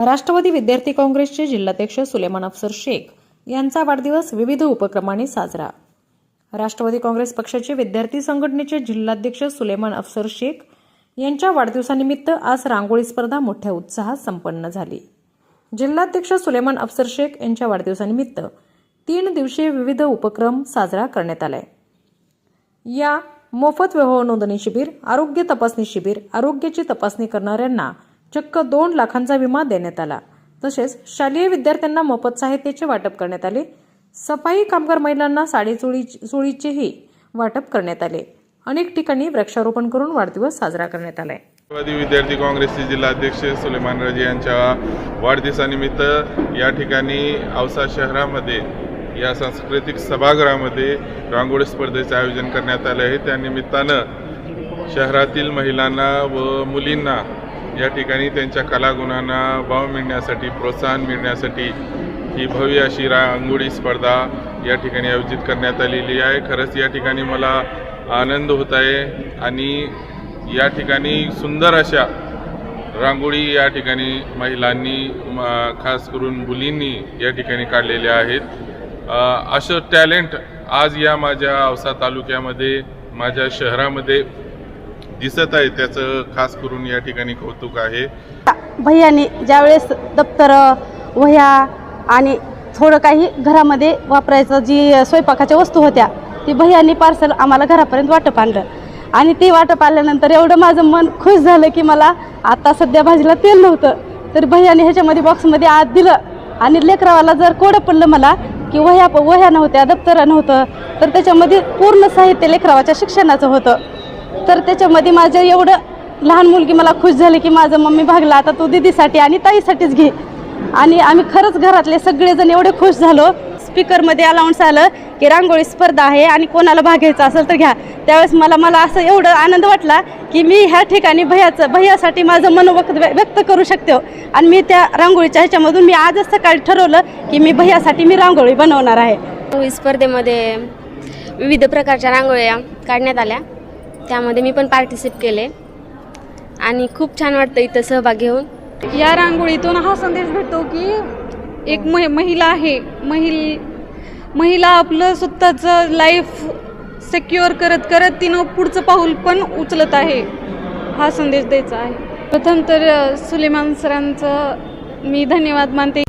राष्ट्रवादी विद्यार्थी काँग्रेसचे जिल्हाध्यक्ष सुलेमान अफसर शेख यांचा वाढदिवस विविध उपक्रमांनी साजरा. राष्ट्रवादी काँग्रेस पक्षाचे विद्यार्थी संघटनेचे जिल्हाध्यक्ष सुलेमान अफसर शेख यांच्या वाढदिवसानिमित्त आज रांगोळी स्पर्धा मोठ्या उत्साहात संपन्न झाली. जिल्हाध्यक्ष सुलेमान अफसर शेख यांच्या वाढदिवसानिमित्त तीन दिवसीय विविध उपक्रम साजरा करण्यात आलाय या मोफत व्यवहार नोंदणी शिबिर आरोग्य तपासणी शिबिर आरोग्याची तपासणी करणाऱ्यांना चक्क दोन लाखांचा विमा देण्यात आला. तसेच शालेय विद्यार्थ्यांना मोफत साहित्याचे वाटप करण्यात आले. सफाई कामगार महिलांना साडेचोळी चोळीचेही वाटप करण्यात आले. अनेक ठिकाणी वृक्षारोपण करून वाढदिवस साजरा करण्यात आलाय. राष्ट्रवादी विद्यार्थी काँग्रेसचे जिल्हाध्यक्ष सुलेमान राजे यांच्या वाढदिवसानिमित्त या ठिकाणी औसा शहरामध्ये या सांस्कृतिक सभागृहामध्ये रांगोळी स्पर्धेचे आयोजन करण्यात आले आहे. त्यानिमित्तानं शहरातील महिलांना व मुलींना या ठिकाणी त्यांच्या कलागुणांना वाव मिळण्यासाठी प्रोत्साहन मिळण्यासाठी ही भव्य अशी रांगोळी स्पर्धा या ठिकाणी आयोजित करण्यात आलेली आहे. खरंच या ठिकाणी मला आनंद होत आहे आणि या ठिकाणी सुंदर अशा रांगोळी या ठिकाणी महिलांनी खास करून मुलींनी या ठिकाणी काढलेल्या आहेत. असं टॅलेंट आज या माझ्या औसा तालुक्यामध्ये माझ्या शहरामध्ये दिसत आहे. त्याचं खास करून या ठिकाणी कौतुक आहे. भैयानी ज्यावेळेस दप्तर वह्या आणि थोडं काही घरामध्ये वापरायचं जी स्वयंपाकाच्या वस्तू होत्या ती भैयानी पार्सल आम्हाला घरापर्यंत वाटप आणलं. आणि ते वाटप आल्यानंतर एवढं माझं मन खुश झालं की मला आता सध्या भाजीला तेल नव्हतं. तर भैयानी ह्याच्यामध्ये बॉक्समध्ये आत दिलं आणि लेकरावाला जर कोडं पडलं मला की वह्या वह्या नव्हत्या दप्तरं नव्हतं तर त्याच्यामध्ये पूर्ण साहित्य लेकरावाच्या शिक्षणाचं होतं. तर त्याच्यामध्ये माझं एवढं लहान मुलगी मला खुश झाली की माझं मम्मी भागला आता तू दीदीसाठी आणि ताईसाठीच घे. आणि आम्ही खरंच घरातले सगळेजण एवढे खुश झालो. स्पीकरमध्ये अलाउन्स आलं की रांगोळी स्पर्धा आहे आणि कोणाला भाग घ्यायचा असेल तर घ्या. त्यावेळेस मला मला असं एवढं आनंद वाटला की मी ह्या ठिकाणी भयाचं भैयासाठी माझं मनोवक्त व्यक्त व्यक्त करू शकते. आणि मी त्या रांगोळीच्या ह्याच्यामधून मी आजच सकाळी ठरवलं की मी भैयासाठी मी रांगोळी बनवणार आहे. स्पर्धेमध्ये विविध प्रकारच्या रांगोळ्या काढण्यात आल्या. त्यामध्ये मी पण पार्टिसिपेट केले. आणि खूप छान वाटतं इथं सहभाग घेऊन या रांगोळीतून हा संदेश भेटतो की एक मह महिला आहे. महिल महिला आपलं स्वतःचं लाईफ सेक्युअर करत करत तिनं पुढचं पाऊल पण उचलत आहे. हा संदेश द्यायचा आहे. प्रथम तर सुलेमान सरांचं मी धन्यवाद मानते.